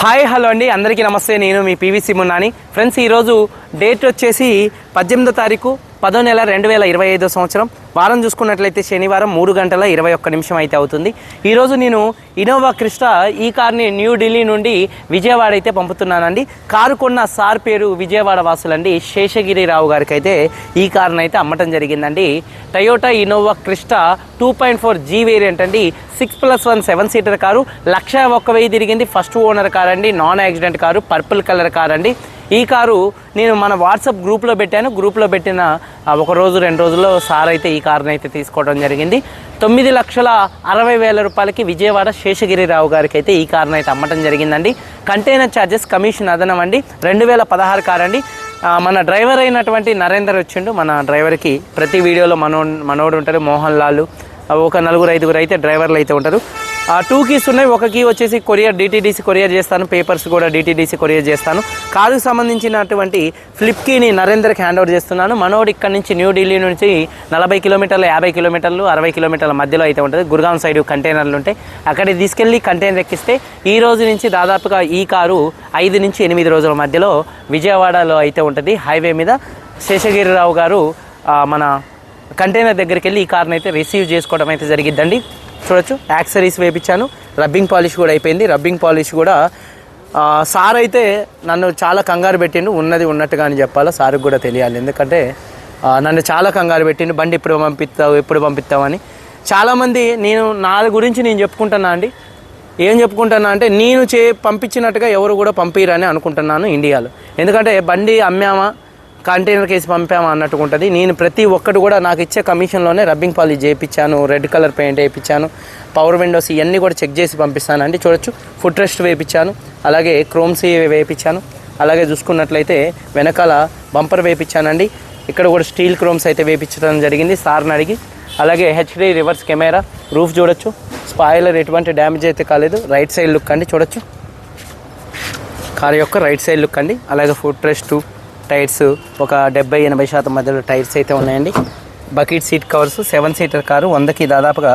Hi hello అండి. అందరికీ నమస్తే. నేను మీ పీవీసీ మున్నాని. ఫ్రెండ్స్ ఈరోజు డేట్ వచ్చేసి పద్దెనిమిదో తారీఖు పదో నెల రెండు వేల ఇరవై ఐదో సంవత్సరం. వారం చూసుకున్నట్లయితే శనివారం మూడు గంటల ఇరవై ఒక్క నిమిషం అయితే అవుతుంది. ఈరోజు నేను ఇనోవా క్రిస్టా ఈ కార్ని న్యూఢిల్లీ నుండి విజయవాడ అయితే పంపుతున్నానండి. కారు కొన్న సార్ పేరు విజయవాడ వాసులండి. శేషగిరి రావు గారికి అయితే ఈ కార్ని అయితే అమ్మటం జరిగిందండి. Toyota Innova Crysta two point four G variant అండి. Six plus one seven seater car. Lakh ఒక్క వెయ్యి తిరిగింది. ఫస్ట్ ఓనర్ కార్ అండి non accident car. Purple colour car అండి ఈ కారు నేను మన వాట్సాప్ గ్రూప్లో పెట్టాను. గ్రూప్లో పెట్టిన ఒక రోజు రెండు రోజుల్లో సార్ అయితే ఈ కారుని అయితే తీసుకోవడం జరిగింది. తొమ్మిది లక్షల అరవై వేల రూపాయలకి విజయవాడ శేషగిరిరావు గారికి అయితే ఈ కారుని అయితే అమ్మటం జరిగిందండి. కంటైనర్ ఛార్జెస్ కమిషన్ అదనం అండి. రెండు వేల పదహారు కార్ అండి మన డ్రైవర్ అయినటువంటి నరేందర్ వచ్చిండు. మన డ్రైవర్కి ప్రతి వీడియోలో మనో మనోడు ఉంటాడు. మోహన్ లాల్ ఒక నలుగురు ఐదుగురు అయితే డ్రైవర్లు అయితే ఉంటారు. ఆ టూ కీస్ ఉన్నాయి. ఒక కీ వచ్చేసి కొరియర్ డిటీడీసీ కొరియర్ చేస్తాను. పేపర్స్ కూడా డిటీడీసీ కొరియర్ చేస్తాను. కారుకు సంబంధించినటువంటి ఫ్లిప్ కీని నరేందర్కి హ్యాండ్ ఓవర్ చేస్తున్నాను. మనోడు ఇక్కడ నుంచి న్యూఢిల్లీ నుంచి నలభై కిలోమీటర్లు యాభై కిలోమీటర్లు అరవై కిలోమీటర్ల మధ్యలో అయితే ఉంటుంది. గుర్గాం సైడ్ కంటైనర్లు ఉంటాయి. అక్కడికి తీసుకెళ్ళి కంటైనర్ ఎక్కిస్తే ఈ రోజు నుంచి దాదాపుగా ఈ కారు ఐదు నుంచి ఎనిమిది రోజుల మధ్యలో విజయవాడలో అయితే ఉంటుంది. హైవే మీద శేషగిరిరావు గారు మన కంటైనర్ దగ్గరికి వెళ్ళి ఈ కార్ని అయితే రిసీవ్ చేసుకోవడం అయితే జరిగిద్దండి. చూడొచ్చు యాక్సరీస్ వేపించాను రబ్బింగ్ పాలిష్ కూడా అయిపోయింది. రబ్బింగ్ పాలిష్ కూడా సార్ అయితే నన్ను చాలా కంగారు పెట్టిండు. ఉన్నది ఉన్నట్టుగా అని చెప్పాలా సార్కి కూడా తెలియాలి. ఎందుకంటే నన్ను చాలా కంగారు పెట్టిండు. బండి ఎప్పుడు పంపిస్తావు ఎప్పుడు పంపిస్తావని చాలామంది నేను నా గురించి నేను చెప్పుకుంటున్నా అండి. ఏం చెప్పుకుంటున్నా అంటే నేను చే పంపించినట్టుగా ఎవరు కూడా పంపిరని అనుకుంటున్నాను ఇండియాలో. ఎందుకంటే బండి అమ్మామా కంటైనర్ కేసి పంపాము అన్నట్టుగా ఉంటుంది నేను ప్రతి ఒక్కటి కూడా నాకు ఇచ్చే కమిషన్లోనే రబ్బింగ్ పాలిష్ చేయించాను రెడ్ కలర్ పెయింట్ వేయించాను పవర్ విండోస్ ఇవన్నీ కూడా చెక్ చేసి పంపిస్తానండి. చూడొచ్చు ఫుట్ రెస్ట్ వేయించాను అలాగే క్రోమ్స్ వేయించాను అలాగే చూసుకున్నట్లయితే వెనకాల బంపర్ వేయించానండి ఇక్కడ కూడా స్టీల్ క్రోమ్స్ అయితే వేయించడం జరిగింది సార్ని అడిగి. అలాగే హెచ్డి రివర్స్ కెమెరా రూఫ్ చూడొచ్చు స్పాయిలర్ ఎటువంటి డ్యామేజ్ అయితే కాలేదు రైట్ సైడ్ లుక్ అండి చూడొచ్చు. కార్ యొక్క రైట్ సైడ్ లుక్ అండి అలాగే ఫుట్ రెస్ట్ టైర్స్ ఒక డెబ్బై ఎనభై శాతం మధ్యలో టైర్స్ అయితే ఉన్నాయండి. Bucket seat covers seven seater car వందకి దాదాపుగా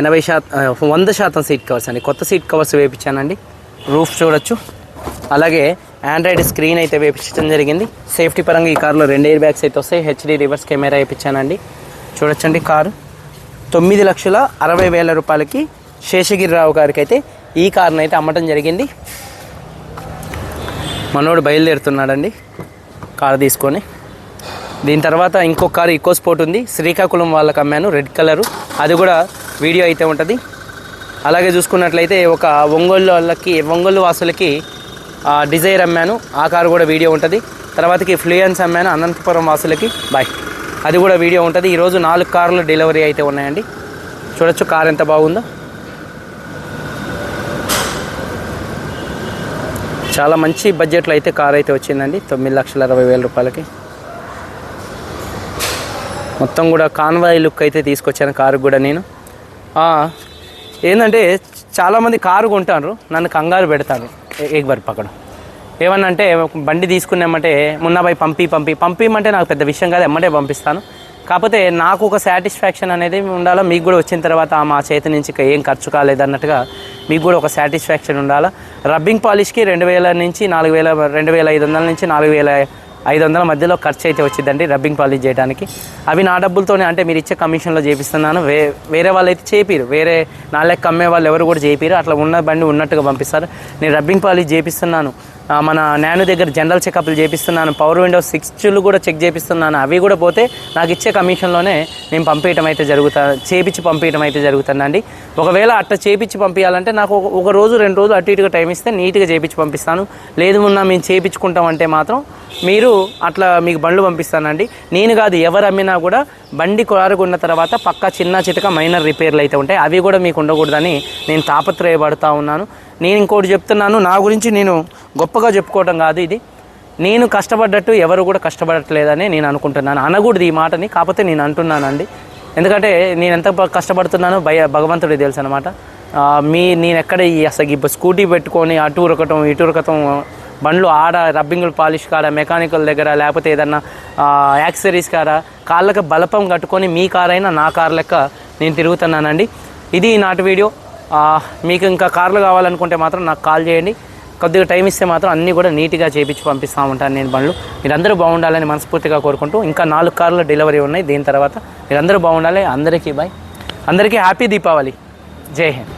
ఎనభై శాతం వంద శాతం సీట్ కవర్స్ అండి. కొత్త సీట్ కవర్స్ వేయించానండి రూఫ్ చూడొచ్చు. అలాగే ఆండ్రాయిడ్ స్క్రీన్ అయితే వేయించడం జరిగింది. సేఫ్టీ పరంగా ఈ కారులో రెండు ఎయిర్ బ్యాగ్స్ అయితే వస్తాయి. హెచ్డి రివర్స్ కెమెరా వేయించానండి చూడొచ్చండి కారు. తొమ్మిది లక్షల అరవై వేల రూపాయలకి శేషగిరిరావు గారికి అయితే ఈ కార్ని అయితే అమ్మటం జరిగింది. మనోడు బయలుదేరుతున్నాడండి. కారు తీసుకొని. దీని తర్వాత ఇంకో కారు ఈకో స్పోర్ట్ ఉంది. శ్రీకాకుళం వాళ్ళకి అమ్మాను రెడ్ కలరు అది కూడా వీడియో అయితే ఉంటుంది. అలాగే చూసుకున్నట్లయితే ఒక ఒంగోలు వాళ్ళకి ఒంగోలు వాసులకి డిజైర్ అమ్మాను. ఆ కారు కూడా వీడియో ఉంటుంది. తర్వాతకి ఫ్లూయన్స్ అమ్మాను అనంతపురం వాసులకి. బాయ్ అది కూడా వీడియో ఉంటుంది. ఈరోజు నాలుగు కార్లు డెలివరీ అయితే ఉన్నాయండి. చూడొచ్చు కార్ ఎంత బాగుందో. చాలా మంచి బడ్జెట్లో అయితే కార్ అయితే వచ్చిందండి. తొమ్మిది లక్షల అరవై వేల రూపాయలకి. మొత్తం కూడా కాన్వాయ్ లుక్ అయితే తీసుకొచ్చాను కారు కూడా నేను. ఏంటంటే చాలామంది కారు కొంటారు నన్ను కంగారు పెడతారు. ఏ- ఏక్ బార్ పక్కన. ఏమన్నా అంటే బండి తీసుకున్నామంటే మున్నాబాయి పంపి పంపి. పంపిమంటే నాకు పెద్ద విషయం కాదు ఎమ్మటే పంపిస్తాను. కాకపోతే నాకు ఒక సాటిస్ఫాక్షన్ అనేది ఉండాలా? మీకు కూడా వచ్చిన తర్వాత మా చేతి నుంచి ఏం ఖర్చు కాలేదన్నట్టుగా మీకు కూడా ఒక సాటిస్ఫాక్షన్ ఉండాలా? రబ్బింగ్ పాలిష్కి రెండు వేల నుంచి నాలుగు వేల రెండు వేల ఐదు వందల నుంచి నాలుగు వేల ఐదు వందల మధ్యలో ఖర్చు అయితే వచ్చిందండి రబ్బింగ్ పాలిష్ చేయడానికి. అవి నా డబ్బులతోనే అంటే మీరు ఇచ్చే కమిషన్లో చేపిస్తున్నాను. వే వేరే వాళ్ళు అయితే చేపిరు. వేరే నా లెక్క అమ్మే వాళ్ళు ఎవరు కూడా చేపిరు. అట్లా ఉన్న బండి ఉన్నట్టుగా పంపిస్తారు. నేను రబ్బింగ్ పాలిష్ చేపిస్తున్నాను. మన నాను దగ్గర జనరల్ చెకప్లు చేపిస్తున్నాను. పవర్ విండోస్ సిక్స్లు కూడా చెక్ చేపిస్తున్నాను. అవి కూడా పోతే నాకు ఇచ్చే కమిషన్లోనే నేను పంపించడం అయితే జరుగుతా చేపించి పంపించడం అయితే జరుగుతుందండి. ఒకవేళ అట్లా చేపించి పంపించాలంటే నాకు ఒక- రోజు రెండు రోజులు అటు ఇటుగా టైం ఇస్తే నీట్గా చేపించి పంపిస్తాను. లేదు ఉన్నా మేము చేపించుకుంటామంటే మాత్రం మీరు అట్లా మీకు బండ్లు పంపిస్తానండి. నేను కాదు ఎవరు అమ్మినా కూడా బండి కొరారుగున్న తర్వాత పక్క చిన్న చితక మైనర్ రిపేర్లు అయితే ఉంటాయి. అవి కూడా మీకు ఉండకూడదని నేను తాపత్రయపడుతూ ఉన్నాను. నేను ఇంకోటి చెప్తున్నాను నా గురించి నేను గొప్పగా చెప్పుకోవడం కాదు ఇది. నేను కష్టపడ్డట్టు ఎవరు కూడా కష్టపడట్లేదని నేను అనుకుంటున్నాను. అనకూడదు ఈ మాటని కాకపోతే నేను అంటున్నానండి. ఎందుకంటే నేను ఎంత కష్టపడుతున్నానో భయ భగవంతుడికి తెలుసు అనమాట మీ నేను ఎక్కడ ఈ అసలు ఇప్పుడు స్కూటీ పెట్టుకొని అటు ఉరకటం ఇటు ఉరకటం బండ్లు ఆడ రబ్బింగులు పాలిష్ కాడ మెకానికల్ దగ్గర లేకపోతే ఏదన్నా యాక్సరీస్ కాడ కాళ్ళకి బలపం కట్టుకొని మీ కార్ అయినా నా కార్ లెక్క నేను తిరుగుతున్నానండి. ఇది నాటి వీడియో. మీకు ఇంకా కార్లు కావాలనుకుంటే మాత్రం నాకు కాల్ చేయండి. కొద్దిగా టైం ఇస్తే మాత్రం అన్నీ కూడా నీట్గా చేపించి పంపిస్తూ ఉంటాను నేను బండ్లు. మీరందరూ బాగుండాలని మనస్ఫూర్తిగా కోరుకుంటూ ఇంకా నాలుగు కార్లు డెలివరీ ఉన్నాయి దీని తర్వాత. మీరందరూ బాగుండాలి. అందరికీ బాయ్ అందరికీ హ్యాపీ దీపావళి. జై హింద్.